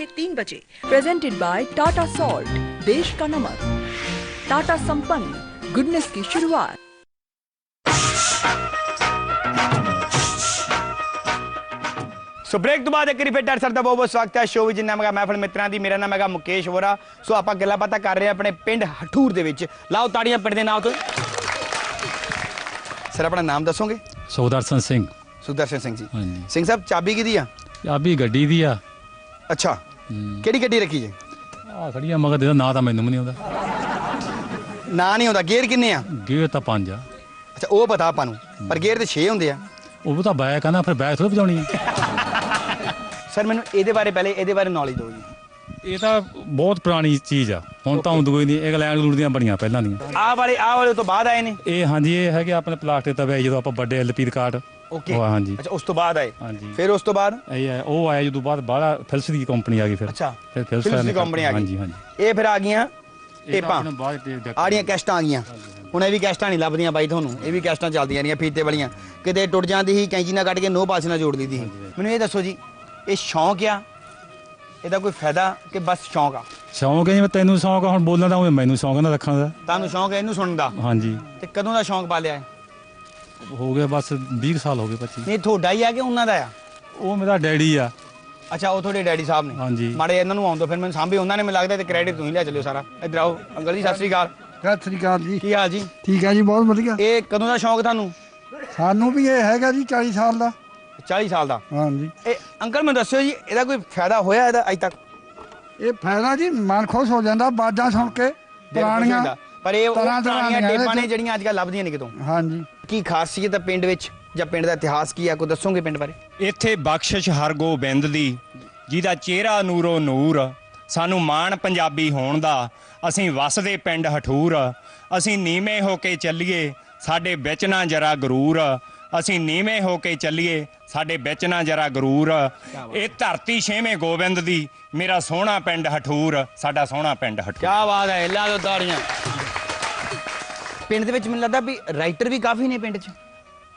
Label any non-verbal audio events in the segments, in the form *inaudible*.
साढ़े तीन बजे प्रेजेंटेड बाय टाटा सॉल्ट देश का नमक टाटा संपन्न गुडनेस की शुरुआत ਸੋ ਬ੍ਰੇਕ ਤੋਂ ਬਾਅਦ ਇੱਕ ਵਾਰੀ ਫਿਰ ਡਾਕਟਰ ਸਰ ਦਾ ਬਹੁਤ ਬਹੁਤ ਸਵਾਗਤ ਹੈ ਸ਼ੋਅ ਵਿੱਚ ਜਿੰਨਾ ਮਗਾ ਮਹਿਫਲ ਮਿੱਤਰਾਂ ਦੀ ਮੇਰਾ ਨਾਮ ਹੈਗਾ ਮੁਕੇਸ਼ ਵੋਰਾ ਸੋ ਆਪਾਂ ਗੱਲਾਂ ਬਾਤਾਂ ਕਰ ਰਹੇ ਹਾਂ ਆਪਣੇ ਪਿੰਡ ਹਠੂਰ ਦੇ ਵਿੱਚ ਲਾਓ ਤਾੜੀਆਂ ਪਿੰਡ ਦੇ ਨਾਮ ਤੋਂ ਸਰ ਆਪਣਾ ਨਾਮ ਦੱਸੋਗੇ ਸੁਖਦਰਸ਼ਨ ਸਿੰਘ ਸੁਦਰਸ਼ਨ ਸਿੰਘ ਜੀ ਹਾਂਜੀ ਸਿੰਘ ਸਾਹਿਬ ਚਾਬੀ ਕਿਹਦੀ ਆ ਚਾਬੀ ਗੱਡੀ ਦੀ ਆ ਅੱਛਾ ਕਿਹੜੀ ਗੱਡੀ ਰੱਖੀ ਜੇ? ਆ ਖੜੀ ਆ ਮਗਰ ਇਹਦਾ ਨਾਂ ਤਾਂ ਮੈਨੂੰ ਵੀ ਨਹੀਂ ਆਉਂਦਾ। ਨਾਂ ਨਹੀਂ ਆਉਂਦਾ ਗੇਅਰ ਕਿੰਨੇ ਆ? ਗੇਅਰ ਤਾਂ ਪੰਜ ਆ। ਅੱਛਾ ਉਹ ਪਤਾ ਆਪਾਂ ਨੂੰ ਪਰ ਗੇਅਰ ਤੇ 6 ਹੁੰਦੇ ਆ। ਉਹ ਤਾਂ ਬੈਕ ਆ ਨਾ ਫਿਰ ਬੈਕ ਥੋੜੀ ਵਜਾਉਣੀ ਆ। ਸਰ ਮੈਨੂੰ ਇਹਦੇ ਬਾਰੇ ਪਹਿਲੇ ਇਹਦੇ ਬਾਰੇ ਨੌਲੇਜ ਦਿਓ ਜੀ। ਇਹ ਤਾਂ ਬਹੁਤ ਪੁਰਾਣੀ ਚੀਜ਼ ਆ। ਹੁਣ ਤਾਂ ਹੁੰਦੀ ਕੋਈ ਨਹੀਂ ਇੰਗਲੈਂਡ ਲੂੜ ਦੀਆਂ ਬਣੀਆਂ ਪਹਿਲਾਂ ਦੀਆਂ। ਆਹ ਵਾਲੇ ਆਹ ਵਾਲੇ ਤੋਂ ਬਾਅਦ ਆਏ ਨੇ? ਇਹ ਹਾਂਜੀ ਇਹ ਹੈਗੇ ਆਪਣੇ ਪਲਾਸਟਿਕ ਤਵੇ ਜਦੋਂ ਆਪਾਂ ਵੱਡੇ ਐਲਪੀ ਕਾਰਡ ਓਕੇ ਉਹ ਹਾਂਜੀ। ਅੱਛਾ ਉਸ ਤੋਂ ਬਾਅਦ ਆਏ? ਹਾਂਜੀ। ਫਿਰ ਉਸ ਤੋਂ ਬਾਅਦ? ਇਹ ਹੈ ਉਹ ਆਇਆ ਜਦੋਂ ਬਾਅਦ ਬਾਹਲਾ ਫਿਲਸ ਦੀ ਕੰਪਨੀ ਆ ਗਈ ਫਿਰ। ਅੱਛਾ ਫਿਰ ਫਿਲਸ ਦੀ ਕੰਪਨੀ ਆ ਗਈ। ਹਾਂਜੀ ਹਾਂਜੀ। ਇਹ ਫਿਰ ਆ ਗਈਆਂ ਟੇਪਾਂ? ਆੜੀਆਂ ਕੈਸਟਾਂ ਆ ਗਈਆਂ। ਹੁਣ ਇਹ ਵੀ ਕੈਸਟਾਂ ਨਹੀਂ ਲੱਭਦੀਆਂ ਬਾਈ ਤੁਹਾਨੂੰ। ਇਹ ਵੀ ਕੈਸਟਾਂ ਚੱਲਦੀਆਂ ਰਹੀਆਂ ਫੀਤੇ ਵਾਲੀਆਂ। ਕਿਤੇ ਟੁੱਟ ਜਾਂਦੀ ਸੀ ਕੈਂਚੀ ਨਾਲ ਕੱਢ ਕੇ ਨੋ ਪਾਸ ਨਾਲ ਜੋੜ ਲਈਦੀ ਸੀ। ਮੈਨੂੰ ਇਹ ਦੱਸੋ ਜੀ ਇਹ ਸ਼ੌਂਕ ਆ? ਇਹਦਾ ਕੋਈ ਫਾਇਦਾ ਕਿ ਬਸ ਸ਼ੌਂਕ ਆ? ਸ਼ੌਂਕ ਹੈ ਜਿਵੇਂ ਤੈਨੂੰ ਸ਼ੌਂਕ ਹੁਣ ਬੋਲਣ ਦਾ ਮੈਨੂੰ ਸ਼ੌਂਕ ਨਾ ਰੱਖਣ ਦਾ। ਤੁਹਾਨੂੰ ਸ਼ੌਂਕ ਹੈ ਇਹਨੂੰ ਸੁਣਨ ਦਾ? ਹਾਂਜੀ। ਤੇ ਕਦੋਂ ਦਾ ਸ਼ੌਂਕ ਪਾਲਿਆ ਹੈ? ਹੋ ਗਿਆ ਬਸ 20 ਸਾਲ ਹੋ ਗਏ 25 ਨਹੀਂ ਤੁਹਾਡਾ ਹੀ ਆ ਕਿ ਉਹਨਾਂ ਦਾ ਆ? ਉਹ ਮੇਰਾ ਡੈਡੀ ਆ। ਅੱਛਾ ਉਹ ਤੁਹਾਡੇ ਡੈਡੀ ਸਾਹਿਬ ਨੇ? ਹਾਂਜੀ। ਮਾੜੇ ਇਹਨਾਂ ਨੂੰ ਆਉਂਦੋ ਫਿਰ ਮੈਨੂੰ ਸਾਂਭੇ ਉਹਨਾਂ ਨੇ ਮੈਨੂੰ ਲੱਗਦਾ ਤੇ ਕ੍ਰੈਡਿਟ ਤੁਸੀਂ ਲੈ ਚੱਲਿਓ ਸਾਰਾ। ਇੱਧਰ ਆਓ ਅੰਕਲ ਜੀ ਸਤਿ ਸ੍ਰੀ ਅਕਾਲ। ਸਤਿ ਸ੍ਰੀ ਅਕਾਲ ਜੀ। ਕੀ ਹਾਲ ਜੀ? ਠੀਕ ਹੈ ਜੀ ਬਹੁਤ ਵਧੀਆ। ਇਹ ਕਦੋਂ ਦਾ ਸ਼ੌਂਕ ਤੁਹਾਨੂੰ? ਸਾਨੂੰ ਵੀ ਇਹ ਹੈਗਾ ਜੀ 40 ਸਾਲ ਦਾ। 40 ਸਾਲ ਦਾ? ਹਾਂਜੀ। ਇਹ ਅੰਕਲ ਮੈਨੂੰ ਦੱਸਿਓ ਜੀ ਇਹਦਾ ਕੋਈ ਫਾਇਦਾ ਹੋਇਆ ਇਹਦਾ ਅਜ ਤੱਕ? ਇਹ ਫਾਇਦਾ ਜੀ ਮਨ ਖੁਸ਼ ਹੋ ਜਾਂਦਾ ਬਾਜਾਂ ਸੁਣ ਕੇ ਦਿਲ ਖੁਸ਼ ਪੁਰਾਣੀਆਂ ਹੁੰਦਾ। ਪਰ ਇਹ ਉਹ ਤਰ੍ਹਾਂ ਤਰ੍ਹਾਂ ਪੁਰਾਣੀਆਂ ਦੀਆਂ ਟੇਪਾਂ ਨੇ ਇਹਦੇ 'ਚ। ਜਿਹੜੀਆਂ ਅੱਜ ਕੱਲ੍ਹ ਲੱਭਦੀਆਂ ਨਹੀਂ ਕਿਤੋਂ? ਹਾਂਜੀ। ਕੀ ਖਾਸੀਅਤ ਹੈ ਪਿੰਡ ਵਿੱਚ? ਜਾਂ ਪਿੰਡ ਦਾ ਇਤਿਹਾਸ ਕੀ ਹੈ ਕੋਈ ਦੱਸੋਗੇ ਪਿੰਡ ਬਾਰੇ? ਇੱਥੇ ਬਖਸ਼ਿਸ਼ ਹਰਗੋਬਿੰਦ ਦੀ ਜਿਹਦਾ ਚਿਹਰਾ ਨੂਰੋ ਨੂਰ। ਸਾਨੂੰ ਮਾਣ ਪੰਜਾਬੀ ਹੋਣ ਦਾ। ਅਸੀਂ ਵਸਦੇ ਪਿੰਡ ਹਠੂਰ। ਅਸੀਂ ਨੀਵੇਂ ਹੋ ਕੇ ਚੱਲੀਏ ਸਾਡੇ ਵਿੱਚ ਨਾ ਜਰਾ ਗਰੂਰ। ਅਸੀਂ ਨੀਵੇਂ ਹੋ ਕੇ ਚੱਲੀਏ ਸਾਡੇ ਵਿੱਚ ਨਾ ਜਰਾ ਗਰੂਰ। ਇਹ ਧਰਤੀ ਛੇਵੇਂ ਗੋਬਿੰਦ ਦੀ ਮੇਰਾ ਸੋਹਣਾ ਪਿੰਡ ਹਠੂਰ ਸਾਡਾ ਸੋਹਣਾ ਪਿੰਡ ਹਠੂਰ। ਕੀ ਬਾਤ ਹੈ ਲਾ ਦੋ ਤਾੜੀਆਂ ਪਿੰਡ ਦੇ ਵਿੱਚ ਮੈਨੂੰ ਲੱਗਦਾ ਵੀ ਰਾਈਟਰ ਵੀ ਕਾਫੀ ਨੇ ਪਿੰਡ 'ਚ।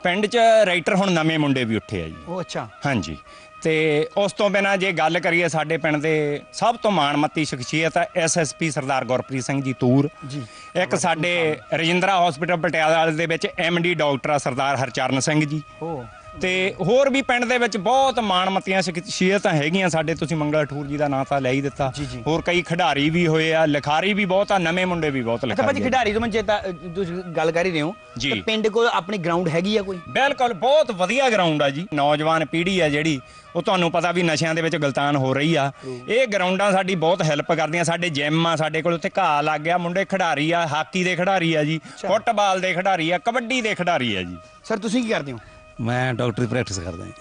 ਪਿੰਡ 'ਚ ਰਾਈਟਰ ਹੁਣ ਨਵੇਂ ਮੁੰਡੇ ਵੀ ਉੱਠੇ ਆ ਜੀ। ਉਹ ਅੱਛਾ। ਹਾਂਜੀ। ਤੇ ਉਸ ਤੋਂ ਬਿਨਾ ਜੇ ਗੱਲ ਕਰੀਏ ਸਾਡੇ ਪਿੰਡ ਦੇ ਸਭ ਤੋਂ ਮਾਣਮੱਤੀ ਸ਼ਖਸੀਅਤ ਹੈ ਐਸਐਸਪੀ ਸਰਦਾਰ ਗੁਰਪ੍ਰੀਤ ਸਿੰਘ ਜੀ ਤੂਰ। ਜੀ। ਇੱਕ ਸਾਡੇ ਰਜਿੰਦਰਾ ਹਸਪੀਟਲ ਪਟਿਆਲਾ ਦੇ ਵਿੱਚ ਐਮਡੀ ਡਾਕਟਰ ਆ ਸਰਦਾਰ ਹਰਚਰਨ ਸਿੰਘ ਜੀ। ਉਹ ਤੇ ਹੋਰ ਵੀ ਪਿੰਡ ਦੇ ਵਿੱਚ ਬਹੁਤ ਮਾਣਮੱਤੀਆਂ ਸ਼ਖਸੀਅਤਾਂ ਹੈਗੀਆਂ ਸਾਡੇ ਤੁਸੀਂ ਮੰਗਲ ਠੂਰ ਜੀ ਦਾ ਨਾਂ ਤਾਂ ਲੈ ਹੀ ਦਿੱਤਾ। ਹੋਰ ਕਈ ਖਿਡਾਰੀ ਵੀ ਹੋਏ ਆ ਲਿਖਾਰੀ ਵੀ ਬਹੁਤ ਆ ਨਵੇਂ ਮੁੰਡੇ ਵੀ ਬਹੁਤ ਅੱਛਾ ਭਾਜੀ ਲਿਖਾਰੀ ਆ। ਖਿਡਾਰੀ ਤੋਂ ਮੈਂ ਚੇਤਾ ਤੁਸੀਂ ਗੱਲ ਕਰ ਹੀ ਰਹੇ ਹੋ। ਤੇ ਪਿੰਡ ਕੋਲ ਆਪਣੀ ਗਰਾਊਂਡ ਹੈਗੀ ਆ ਕੋਈ? ਬਿਲਕੁਲ ਬਹੁਤ ਵਧੀਆ ਗਰਾਊਂਡ ਆ ਜੀ। ਨੌਜਵਾਨ ਪੀੜ੍ਹੀ ਆ ਜਿਹੜੀ ਉਹ ਤੁਹਾਨੂੰ ਪਤਾ ਵੀ ਨਸ਼ਿਆਂ ਦੇ ਵਿੱਚ ਗਲਤਾਨ ਹੋ ਰਹੀ ਆ। ਇਹ ਗਰਾਊਂਡਾਂ ਸਾਡੀ ਬਹੁਤ ਹੈਲਪ ਕਰਦੀਆਂ ਸਾਡੇ ਜਿਮ ਆ ਸਾਡੇ ਕੋਲ ਉੱਥੇ ਘਾਹ ਲੱਗ ਗਿਆ ਮੁੰਡੇ ਖਿਡਾਰੀ ਆ ਹਾਕੀ ਦੇ ਖਿਡਾਰੀ ਆ ਜੀ ਫੁੱਟਬਾਲ ਦੇ ਖਿਡਾਰੀ ਆ ਕਬੱਡੀ ਦੇ ਖਿਡਾਰੀ ਆ ਜੀ। ਸਰ ਤੁਸੀਂ ਕੀ ਕਰਦੇ ਹੋ? ਮੈਂ ਡਾਕਟਰੀ ਪ੍ਰੈਕਟਿਸ ਕਰਦਾ ਜੀ।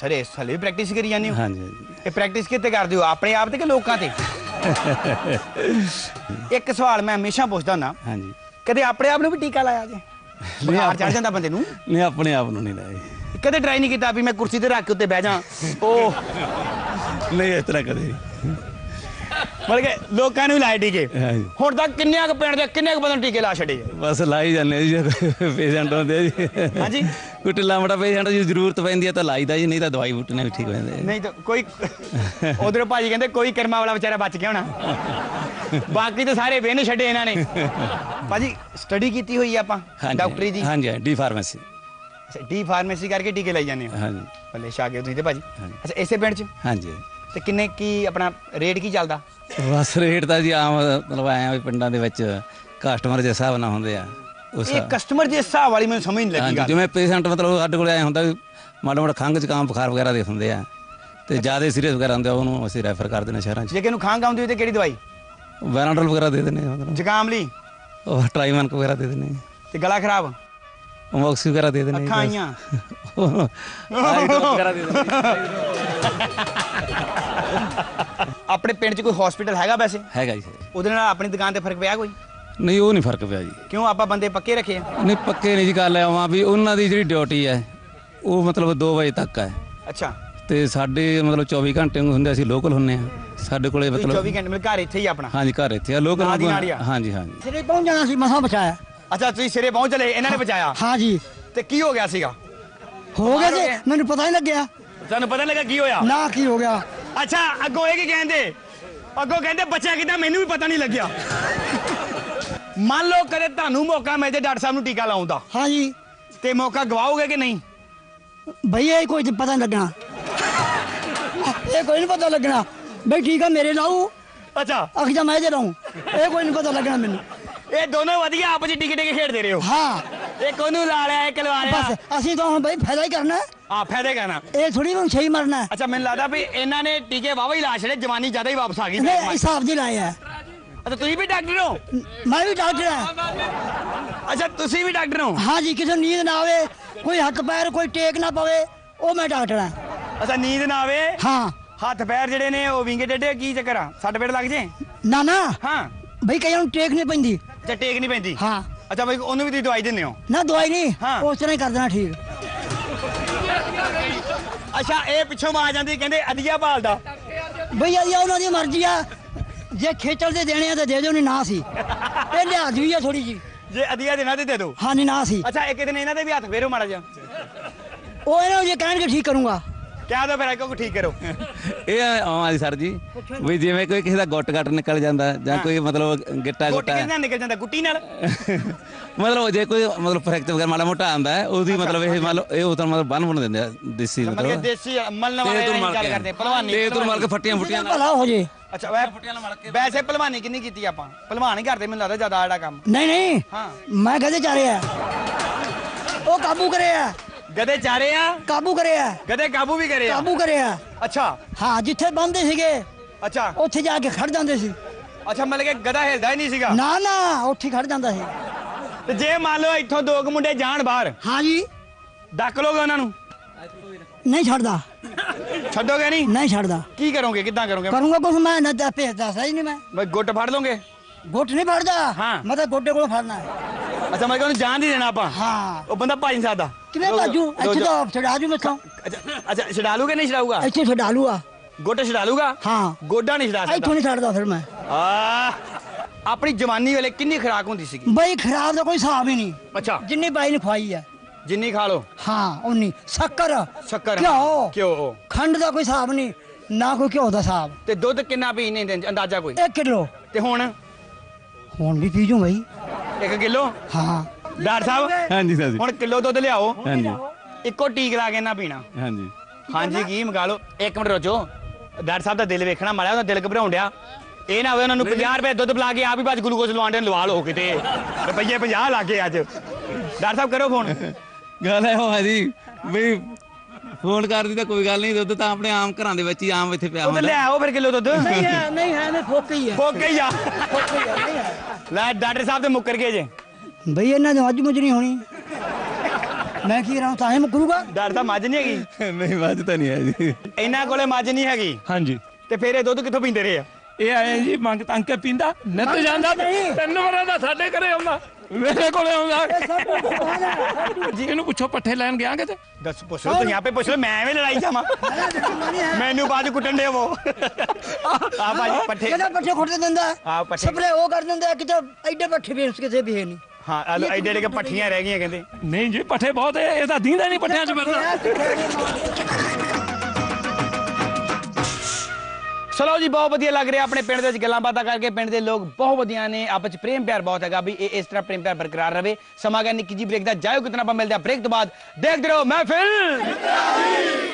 ਸਰ ਇਸ ਸਾਲੇ ਵੀ ਪ੍ਰੈਕਟਿਸ ਕਰੀ ਜਾਂਦੇ ਹੋ? ਹਾਂਜੀ ਹਾਂਜੀ। ਇਹ ਪ੍ਰੈਕਟਿਸ ਕਿੱਥੇ ਕਰਦੇ ਹੋ? ਆਪਣੇ ਆਪ ਤੇ ਕਿ ਲੋਕਾਂ ਤੇ? *laughs* ਇੱਕ ਸਵਾਲ ਮੈਂ ਹਮੇਸ਼ਾ ਪੁੱਛਦਾ ਹੁੰਦਾ। ਹਾਂਜੀ। ਕਦੇ ਆਪਣੇ ਆਪ ਨੂੰ ਵੀ ਟੀਕਾ ਲਾਇਆ ਜੇ? ਬੁਖਾਰ ਚੜ ਜਾਂਦਾ ਬੰਦੇ ਨੂੰ? ਨਹੀਂ ਆਪਣੇ ਆਪ ਨੂੰ ਨਹੀਂ ਲਾਏ ਕਦੇ ਟਰਾਈ ਨਹੀਂ ਕੀਤਾ ਵੀ ਮੈਂ ਕੁਰਸੀ ਤੇ ਰੱਖ ਕੇ ਉੱਤੇ ਬਹਿ ਜਾ? ਉਹ ਨਹੀਂ ਇਸ ਤਰ੍ਹਾਂ ਕਦੇ ਨਹੀਂ। ਮਤਲਬ ਕਿ ਲੋਕਾਂ ਨੂੰ ਵੀ ਲਾਏ ਟੀਕੇ। ਹਾਂਜੀ। ਹੁਣ ਤੱਕ ਕਿੰਨੇ ਕੁ ਪਿੰਡ ਦੇ ਕਿੰਨੇ ਕੁ ਬੰਦੇ ਨੂੰ ਟੀਕੇ ਲਾ ਛੱਡੇ ਆ? ਬਸ ਲਾਈ ਜਾਂਦੇ ਜੀ ਪੇਸ਼ੈਂਟ ਹੁੰਦੇ ਆ ਜੀ। ਹਾਂਜੀ। ਕੋਈ ਢਿੱਲਾ ਮੋਟਾ ਪੇਸ਼ੈਂਟ ਜੀ ਜ਼ਰੂਰਤ ਪੈਂਦੀ ਹੈ ਤਾਂ ਲਾਈਦਾ ਜੀ ਨਹੀਂ ਤਾਂ ਦਵਾਈ ਬੂਟੀ ਨਾਲ ਵੀ ਠੀਕ ਹੋ ਜਾਂਦੇ ਨਹੀਂ ਤਾਂ ਕੋਈ ਉਧਰ ਭਾਜੀ ਕਹਿੰਦੇ ਕੋਈ ਕਰਮਾ ਵਾਲਾ ਵਿਚਾਰਾ ਬਚ ਗਿਆ ਹੋਣਾ। ਬਾਕੀ ਤਾਂ ਸਾਰੇ ਵੇਨ ਛੱਡੇ ਇਹਨਾਂ ਨੇ। ਭਾਜੀ ਸਟੱਡੀ ਕੀਤੀ ਹੋਈ ਆ ਆਪਾਂ ਹਾਂਜੀ। ਡਾਕਟਰੀ ਦੀ? ਹਾਂਜੀ ਡੀ ਫਾਰਮੇਸੀ। ਡੀ ਫਾਰਮੇਸੀ ਕਰਕੇ ਟੀਕੇ ਲਾਈ ਜਾਂਦੇ ਹੋ? ਹਾਂਜੀ। ਬੱਲੇ ਸ਼ਾਗੇ ਤੁਸੀਂ ਤੇ ਭਾਜੀ। ਅੱਛਾ ਇਸੇ ਪਿੰਡ 'ਚ? ਹਾਂਜੀ। ਤੇ ਕਿੰਨੇ ਕੀ ਆਪਣਾ ਰੇਟ ਕੀ ਚੱਲਦਾ? ਬਸ ਰੇਟ ਤਾਂ ਜੀ ਆਮ ਮਤਲਬ ਆਏ ਆ ਵੀ ਪਿੰਡਾਂ ਦੇ ਵਿੱਚ ਕਸਟਮਰ ਦੇ ਹਿਸਾਬ ਨਾਲ ਹੁੰਦੇ ਆ ਉਸ ਇਹ ਕਸਟਮਰ ਦੇ ਹਿਸਾਬ ਵਾਲੀ ਮੈਨੂੰ ਸਮਝ ਨਹੀਂ ਲੱਗੀ ਗੱਲ। ਜਿਵੇਂ ਪੇਸ਼ੈਂਟ ਮਤਲਬ ਸਾਡੇ ਕੋਲ ਆਏ ਹੁੰਦਾ ਵੀ ਮਾੜਾ ਮੋਟਾ ਖੰਘ ਜ਼ੁਕਾਮ ਬੁਖਾਰ ਵਗੈਰਾ ਦੇ ਹੁੰਦੇ ਆ ਤੇ ਜ਼ਿਆਦਾ ਸੀਰੀਅਸ ਵਗੈਰਾ ਹੁੰਦੇ ਆ ਉਹਨੂੰ ਅਸੀਂ ਰੈਫਰ ਕਰ ਦਿੰਦੇ ਸ਼ਹਿਰਾਂ 'ਚ। ਜੇ ਕਿਨੂੰ ਖਾਂਗ ਆਉਂਦੀ ਹੋਈ ਤੇ ਕਿਹੜੀ ਦਵਾਈ? ਵੈਰਾਡਲ ਵਗੈਰਾ ਦੇ ਦਿੰਦੇ ਆ ਜ਼ੁਕਾਮ ਲਈ? ਉਹ ਟ੍ਰਾਈਮਨਕ ਵਗੈਰਾ ਦੇ ਦਿੰਦੇ ਤੇ ਗਲਾ ਖਰਾਬ? ਮੌਕਸ ਵਗੈਰਾ ਦੇ ਦਿੰਦੇ ਅੱਖਾਂ ਆਈਆਂ। *laughs* ਵਗੈਰਾ ਦੇ ਦਿੰਦੇ। *laughs* ਆਪਣੇ ਪਿੰਡ 'ਚ ਕੋਈ ਹਸਪੀਟਲ ਹੈਗਾ ਵੈਸੇ? ਹੈਗਾ ਜੀ। ਉਹਦੇ ਨਾਲ ਆਪਣੀ ਦੁਕਾਨ ਤੇ ਫ਼ਰਕ ਪਿਆ ਕੋਈ? ਨਹੀਂ ਉਹ ਨਹੀਂ ਫ਼ਰਕ ਪਿਆ ਜੀ। ਕਿਉਂ? ਆਪਾਂ ਬੰਦੇ ਪੱਕੇ ਰੱਖੇ ਆ। ਨਹੀਂ ਪੱਕੇ ਨਹੀਂ ਜੀ ਗੱਲ ਹੈ ਆਵਾਂ ਵੀ ਉਹਨਾਂ ਦੀ ਜਿਹੜੀ ਡਿਊਟੀ ਹੈ ਉਹ ਮਤਲਬ 2 ਵਜੇ ਤੱਕ ਹੈ। ਅੱਛਾ। ਤੇ ਸਾਡੇ ਮਤਲਬ 24 ਘੰਟੇ ਹੁੰਦੇ ਅਸੀਂ ਲੋਕਲ ਹੁੰਨੇ ਆ। ਸਾਡੇ ਕੋਲੇ ਮਤਲਬ 24 ਘੰਟੇ ਮਿਲ ਘਰ ਇੱਥੇ ਹੀ ਆਪਣਾ? ਹਾਂਜੀ ਘਰ ਇੱਥੇ ਆ ਲੋਕਲ ਨਾਲ ਦੀ ਨਾਲ ਹੀ ਆ? ਹਾਂਜੀ ਹਾਂਜੀ। ਸਿਰੇ ਪਹੁੰਚ ਜਾਣਾ ਸੀ ਮਸਾਂ ਬਚਾਇਆ। ਅੱਛਾ ਤੁਸੀਂ ਸਿਰੇ ਪਹੁੰਚ ਚਲੇ ਇਹਨਾਂ ਨੇ ਬਚਾਇਆ? ਹਾਂ ਜੀ। ਤੇ ਕੀ ਹੋ ਗਿਆ ਸੀਗਾ? ਹੋ ਗਿਆ ਜੀ? ਮੈਨੂੰ ਪਤਾ ਹੀ ਲੱਗਿਆ। ਤੁਹਾਨੂੰ ਪਤਾ ਲੱਗਾ ਕੀ ਹੋਇਆ। ਨਾ ਕੀ ਹੋ ਗਿਆ। ਅੱਛਾ ਅੱਗੋਂ ਇਹ ਕੀ ਕਹਿੰਦੇ? ਅੱਗੋਂ ਕਹਿੰਦੇ ਬੱਚਾ ਕਿਦਾਂ ਮੈਨੂੰ ਵੀ ਪਤਾ ਨਹੀਂ ਲੱਗਿਆ। ਮੰਨ ਲਓ ਕਦੇ ਤੁਹਾਨੂੰ ਮੌਕਾ ਮਿਲ ਜੇ ਡਾਕਟਰ ਸਾਹਿਬ ਨੂੰ ਟੀਕਾ ਲਾਉਣ ਹਾਂ ਜੀ ਤੇ ਮੌਕਾ ਗਵਾਓਗੇ ਕਿ ਨਹੀਂ? ਭਈ ਇਹ ਕੋਈ ਪਤਾ ਨਹੀਂ ਲੱਗਣਾ। ਇਹ ਕੋਈ ਨਹੀਂ ਪਤਾ ਲੱਗਣਾ। ਬਈ ਠੀਕ ਆ ਮੇਰੇ ਲਾਉ ਅੱਛਾ। ਅਖਜਾ ਮੈਂ ਜੇ ਲਾਉ। ਇਹ ਕੋਈ ਨਹੀਂ ਪਤਾ ਲੱਗਣਾ ਮੈਨੂੰ। ਇਹ ਦੋਨੋਂ ਵਧੀਆ ਆਪਸ ਵਿੱਚ ਟਿਕੇ ਟਿਕੇ ਖੇਡਦੇ ਰਹੇ। ਹੋ। ਹਾਂ ਇੱਕ ਉਹਨੂੰ ਲਾ ਲਿਆ ਇੱਕ ਲਵਾ ਬਸ ਅਸੀਂ ਤਾਂ ਹੁਣ ਬਈ ਫਾਇਦਾ ਹੀ ਕਰਨਾ। ਹੈ ਹਾਂ ਫਾਇਦੇ ਕਰਨਾ ਇਹ ਥੋੜੀ ਹੁਣ ਸਹੀ ਮਰਨਾ ਅੱਛਾ ਮੈਨੂੰ ਲੱਗਦਾ ਵੀ ਇਹਨਾਂ ਨੇ ਟੀਕੇ ਵਾਵਾ ਹੀ ਲਾ ਛੜੇ ਜਵਾਨੀ ਜ਼ਿਆਦਾ ਹੀ ਵਾਪਸ ਆ ਗਈ ਨਹੀਂ ਹਿਸਾਬ ਦੇ ਲਾਇਆ। ਅੱਛਾ ਤੁਸੀਂ ਵੀ ਡਾਕਟਰ ਹੋ? ਮੈਂ ਵੀ ਡਾਕਟਰ ਹਾਂ। ਅੱਛਾ ਤੁਸੀਂ ਵੀ ਡਾਕਟਰ ਹੋ? ਹਾਂ ਜੀ ਕਿਸੇ ਨੀਂਦ ਨਾ ਆਵੇ ਕੋਈ ਹੱਥ ਪੈਰ ਕੋਈ ਟੇਕ ਨਾ ਪਵੇ ਉਹ ਮੈਂ ਡਾਕਟਰ ਹਾਂ। ਅੱਛਾ ਨੀਂਦ ਨਾ ਆਵੇ? ਹਾਂ। ਹੱਥ ਪੈਰ ਜਿਹੜੇ ਨੇ ਉਹ ਵਿੰਗੇ ਡੇਡੇ ਕੀ ਚੱਕਰ ਆ? ਸੱਟ ਪੇੜ ਲੱਗ ਜੇ? ਨਾ ਨਾ। ਹਾਂ। ਬਈ ਕਈਆਂ ਨੂੰ ਟੇਕ ਨਹੀਂ ਪੈਂਦੀ। ਅੱਛਾ ਟੇਕ ਨਹੀਂ ਪੈਂਦੀ? ਹਾਂ। ਅੱਛਾ ਬਈ ਉਹਨੂੰ ਵੀ ਤੁਸੀਂ ਦਵਾਈ ਦਿੰਦੇ ਹੋ? ਨਾ ਦਵਾਈ ਨਹੀਂ। ਉਸ ਤਰ੍ਹਾਂ ਹੀ ਕਰ ਦੇਣਾ ਠੀਕ। ਅੱਛਾ ਇਹ ਪਿੱਛੋਂ ਆ ਜਾਂਦੀ ਕਹਿੰਦੇ ਅਧੀਆ ਭਾਲਦਾ ਭਈ ਅਜੀ ਉਹਨਾਂ ਦੀ ਮਰਜ਼ੀ ਆ। ਜੇ ਖੇਚਲ ਦੇ ਦੇਣੇ ਆ ਤਾਂ ਦੇ ਦਿਓ ਨਹੀਂ ਨਾ ਸੀ। ਇਹ ਲਿਹਾਜ਼ ਵੀ ਆ ਥੋੜੀ ਜੀ ਜੇ ਅਧੀਆ ਦੇਣਾ ਤੇ ਦੇ ਦਿਓ। ਹਾਂ ਨਹੀਂ ਨਾ ਸੀ। ਅੱਛਾ ਇੱਕ ਦਿਨ ਇਹਨਾਂ ਦੇ ਵੀ ਹੱਥ ਫੇਰੋ ਮਾੜਾ ਜਿਹਾ। ਉਹ ਇਹਨਾਂ ਨੂੰ ਜੇ ਕਹਿਣਗੇ ਠੀਕ ਕਰੂੰਗਾ। ਕਹਿ ਦੋ ਫਿਰ ਇੱਕੋ ਕੋ ਠੀਕ ਕਰੋ। ਇਹ ਆਉਂ ਆਦੀ ਸਰ ਜੀ ਵੀ ਜਿਵੇਂ ਕੋਈ ਕਿਸੇ ਦਾ ਗੁੱਟ ਗੱਟ ਨਿਕਲ ਜਾਂਦਾ ਜਾਂ ਕੋਈ ਮਤਲਬ ਗਿੱਟਾ ਗੁੱਟ ਗੁੱਟਾ। ਕਿਹਦੇ ਨਾਲ ਨਿਕਲ ਜਾਂਦਾ? ਗੁੱਟੀ ਨਾਲ? ਮਤਲਬ ਜੇ ਕੋਈ ਮਤਲਬ ਫ੍ਰੈਕਚਰ ਵਗੈਰਾ ਮਾੜਾ ਮੋਟਾ ਆਂਦਾ ਹੈ ਉਹਦੀ ਮਤਲਬ ਇਹ ਮਤਲਬ ਇਹ ਉਤਰ ਮਤਲਬ ਬੰਨ ਬਣ ਦਿੰਦੇ ਆ ਦੇਸੀ ਮਤਲਬ ਕਿ ਮਤਲਬ। ਦੇਸੀ ਮਲਣ ਵਾਲੇ ਤੇ ਦੀ ਮਲ ਗੱਲ ਕੇ। ਕਰਦੇ ਭਲਵਾਨੀ ਤੇ ਤੁਰ ਮਲ ਕੇ ਫੱਟੀਆਂ ਫੁੱਟੀਆਂ ਨਾਲ। ਭਲਾ ਹੋ ਜੇ। ਅੱਛਾ ਵੈ ਵੈਸੇ ਭਲਵਾਨੀ ਕਿੰਨੀ ਕੀਤੀ ਆਪਾਂ? ਭਲਵਾਨ ਹੀ ਕਰਦੇ ਮੈਨੂੰ ਲੱਗਦਾ ਜ਼ਿਆਦਾ ਜਿਹੜਾ ਕੰਮ। ਨਹੀਂ ਨਹੀਂ। ਹਾਂ। ਮੈਂ ਕਹਦੇ ਚਾਰੇ ਆ ਉਹ ਕਾਬੂ ਕਰੇ ਆ ਗਦੇ ਚਾਰੇ ਆ ਕਾਬੂ ਕਰੇ ਆ ਗਦੇ ਕਾਬੂ ਵੀ ਕਰੇ ਆ ਕਾਬੂ ਕਰੇ ਆ ਅੱਛਾ ਹਾਂ ਜਿੱਥੇ ਬੰਦੇ ਸੀਗੇ ਅੱਛਾ ਉੱਥੇ ਜਾ ਕੇ ਖੜ ਜਾਂਦੇ ਸੀ ਅੱਛਾ ਮਤਲਬ ਕਿ ਗਦਾ ਹਿਲਦਾ ਹੀ ਨਹੀਂ ਸੀਗਾ ਨਾ ਨਾ ਉੱਥੇ ਖੜ ਜਾਂਦਾ ਸੀ ਤੇ ਜੇ ਮੰਨ ਲਓ ਇੱਥੋਂ ਦੋ ਕੁ ਮੁੰਡੇ ਜਾਣ ਬਾਹਰ ਹਾਂ ਜੀ ਡੱਕ ਲੋਗੇ ਉਹਨਾਂ ਨੂੰ ਨਹੀਂ ਛੱਡਦਾ ਛੱਡੋਗੇ ਨਹੀਂ ਨਹੀਂ ਛੱਡਦਾ ਕੀ ਕਰੋਗੇ ਕਿੱਦਾਂ ਕਰੋਗੇ ਕਰੂੰਗਾ ਕੁਛ ਮੈਂ ਨਾ ਭੇਜ ਦੱਸਦਾ ਹੀ ਨਹੀਂ ਮੈਂ ਬਈ ਗੁੱਟ ਫੜ ਲੋਗੇ ਗੁੱਟ ਨਹੀਂ ਫੜਦਾ ਹਾਂ। ਮੈਂ ਤਾਂ ਗੋਡੇ ਕੋਲੋਂ ਫੜਨਾ ਹੈ ਅੱਛਾ ਮੈਂ ਉਹਨੂੰ ਜਾਣ ਨਹੀਂ ਦੇਣਾ ਆਪਾਂ। ਹਾਂ। ਉਹ ਬੰਦਾ ਭੱਜ ਨਹੀਂ ਸਕਦਾ। ਕਿਵੇਂ ਭਾਜੂ? ਇੱਥੇ। ਤਾਂ ਛਡਾ ਜੂ ਮੈਥੋਂ। ਅੱਛਾ ਅੱਛਾ ਛਡਾ ਲੂਗਾ ਨਹੀਂ ਛਡਾਊਗਾ? ਇੱਥੇ ਛਡਾ ਲੂਆ ਗੁੱਟ ਛਡਾ ਲੂਗਾ ਹਾਂ। ਗੋਡਾ ਨਹੀਂ ਛਡਾ ਇੱਥੋਂ ਸਕਦਾ ਨਹੀਂ ਛੱਡਦਾ ਫਿਰ ਮੈਂ। ਆ ਆਪਣੀ ਜਵਾਨੀ ਵੇਲੇ ਕਿੰਨੀ ਖੁਰਾਕ ਹੁੰਦੀ ਸੀਗੀ? ਬਈ ਖਰਾਬ ਦਾ ਕੋਈ ਹਿਸਾਬ ਹੀ ਨਹੀਂ। ਅੱਛਾ। ਜਿੰਨੀ ਬਾਈ ਨੇ ਖਵਾਈ ਹੈ ਜਿੰਨੀ ਖਾ ਲਓ। ਹਾਂ ਉਨੀ ਸ਼ੱਕਰ। ਸ਼ੱਕਰ। ਘਿਓ। ਘਿਓ। ਖੰਡ ਦਾ ਕੋਈ ਹਿਸਾਬ ਨਹੀਂ। ਨਾ ਕੋਈ ਘਿਓ ਦਾ ਹਿਸਾਬ। ਤੇ ਦੁੱਧ ਕਿੰਨਾ ਪੀਨੇ ਦਿਨ ਚ ਅੰਦਾਜ਼ਾ ਕੋਈ? 1 ਕਿਲੋ। ਤੇ ਹੁਣ? ਹੁਣ ਵੀ ਪੀ ਜੂ ਬਈ। 1 ਕਿਲੋ? ਹਾਂ। ਡਾਕਟਰ ਸਾਹਿਬ ਹਾਂਜੀ ਸਰ ਜੀ ਹੁਣ ਕਿਲੋ ਦੁੱਧ ਲਿਆਓ। ਹਾਂਜੀ। ਇੱਕੋ ਟੀਕ ਲਾ ਕੇ ਨਾ ਪੀਣਾ। ਹਾਂਜੀ। ਹਾਂਜੀ ਕੀ ਮੰਗਾ ਲਓ? ਇੱਕ ਮਿੰਟ ਰੁਜੋ ਡਾਕਟਰ ਸਾਹਿਬ ਦਾ ਦਿਲ ਵੇਖਣਾ ਮਾੜਾ ਉਹਦਾ ਦਿਲ ਘਬਰਾਉਣ ਡਿਆ। ਇਹ ਨਾ ਹੋਵੇ ਉਹਨਾਂ ਨੂੰ 50 ਰੁਪਏ ਦੁੱਧ ਪਿਲਾ ਕੇ ਆਪ ਹੀ ਬਾਅਦ ਗਲੂਕੋਜ਼ ਲਵਾਉਣ ਦੇ ਲਵਾ ਲਓ ਕਿਤੇ। ਰੁਪਈਏ 50 ਲੱਗੇ ਅੱਜ। ਡਾਕਟਰ ਸਾਹਿਬ ਕਰੋ ਫੋਨ। ਗੱਲ ਹੈ ਹੈ ਜੀ ਵੀ ਫੋਨ ਕਰਦੀ ਤਾਂ ਕੋਈ ਗੱਲ ਨਹੀਂ ਦੁੱਧ ਤਾਂ ਆਪਣੇ ਆਮ ਘਰਾਂ ਦੇ ਵਿੱਚ ਹੀ ਆਮ ਇੱਥੇ ਪਿਆ ਉਹ ਤੇ ਲੈ ਹੁੰਦਾ ਆਓ ਫਿਰ ਕਿਲੋ ਦੁੱਧ। ਨਹੀਂ ਹੈ ਨਹੀਂ ਹੈ ਮੈਂ ਫੋਕ ਹੀ ਹੈ। ਫੋਕੇ ਹੀ ਆ। ਫੋਕ ਹੀ ਹੈ ਨਹੀਂ ਹੈ। ਲੈ ਡਾਕਟਰ ਸਾਹਿਬ ਤੇ ਮੁੱਕਰ ਗਏ ਜੇ। ਬਈ ਇਹਨਾਂ ਦੀ ਅੱਜ ਮੁਝ ਨਹੀਂ ਹੋਣੀ। ਮੈਂ ਕੀ ਰਹਾ ਤਾਂ ਹੀ ਮੁਕਰੂਗਾ? ਡਾਕਟਰ ਸਾਹਿਬ ਮੱਝ ਨਹੀਂ ਹੈਗੀ? ਨਹੀਂ ਵੱਜ ਤਾਂ ਨਹੀਂ ਹੈ ਜੀ। ਇਹਨਾਂ ਕੋਲੇ ਮੱਝ ਨਹੀਂ ਹੈਗੀ? ਹਾਂਜੀ। ਤੇ ਫਿਰ ਇਹ ਦੁੱਧ ਕਿੱਥੋਂ ਪੀਂਦੇ ਰਹੇ ਆ? ਇਹ ਆਏ ਜੀ ਮੰਗ ਤੰਗ ਕੇ ਪੀਂਦਾ। ਨਿੱਤ ਜਾਂਦਾ। ਤਿੰਨ ਵਾਰਾਂ ਦਾ ਸਾਡੇ ਘਰੇ ਆਉਂਦਾ। ਮੇਰੇ ਕੋਲੇ ਆਉਂਦਾ। ਜੀ ਇਹਨੂੰ ਪੁੱਛੋ ਪੱਠੇ ਲੈਣ ਗਿਆ ਕਿਤੇ? ਦੱਸ ਪੁੱਛ ਲਓ ਤੁਸੀਂ ਆਪੇ ਪੁੱਛ ਲਓ ਮੈਂ ਐਵੇਂ ਲੜਾਈ ਜਾਵਾਂ। ਮੈਨੂੰ ਬਾਅਦ ਚ ਕੁੱਟਣ ਦੇ ਉਹ। ਆ ਭਾਜੀ ਪੱਠੇ ਕਿਹਦਾ ਪੱਠੇ ਖੁੱਟ ਦਿੰਦਾ ਆਹ ਪੱਠੇ। ਸਪਰੇ ਉਹ ਕਰ ਦਿੰਦਾ ਕਿਤੇ ਐਡੇ ਪੱਠੇ ਵੀ ਉਸ ਕਿਤੇ ਵੀ ਹੈ ਨਹੀਂ। ਹਾਂ ਲਓ, ਐਡੇ ਐਡੇ ਕੇ ਪੱਠੀਆਂ ਰਹਿ ਗਈਆਂ ਕਹਿੰਦੇ। ਨਹੀਂ ਜੀ ਪੱਠੇ ਬਹੁਤ ਇਹ ਇਹ ਤਾਂ ਦੀਂਦਾ ਨਹੀਂ ਪੱਠਿਆਂ 'ਚ। ਫਿਰਦਾ ਚਲੋ ਜੀ, ਬਹੁਤ ਵਧੀਆ ਲੱਗ ਰਿਹਾ ਆਪਣੇ ਪਿੰਡ ਦੇ ਵਿੱਚ ਗੱਲਾਂ ਬਾਤਾਂ ਕਰਕੇ। ਪਿੰਡ ਦੇ ਲੋਕ ਬਹੁਤ ਵਧੀਆ ਨੇ, ਆਪਸ ਚ ਪ੍ਰੇਮ ਪਿਆਰ ਬਹੁਤ ਹੈਗਾ ਵੀ ਇਹ ਇਸ ਤਰ੍ਹਾਂ ਪ੍ਰੇਮ ਪਿਆਰ ਬਰਕਰਾਰ ਰਵੇ। ਸਮਾਂ ਗਿਆ, ਨਿੱਕੀ ਜੀ ਬ੍ਰੇਕ ਦਾ ਜਾਇਓ ਕਿਤਨਾ ਆਪਾਂ ਮਿਲਦੇ ਆ ਬ੍ਰੇਕ ਤੋਂ ਬਾਅਦ। ਦੇਖਦੇ ਰਹੋ, ਮਹਿਫਿਲ!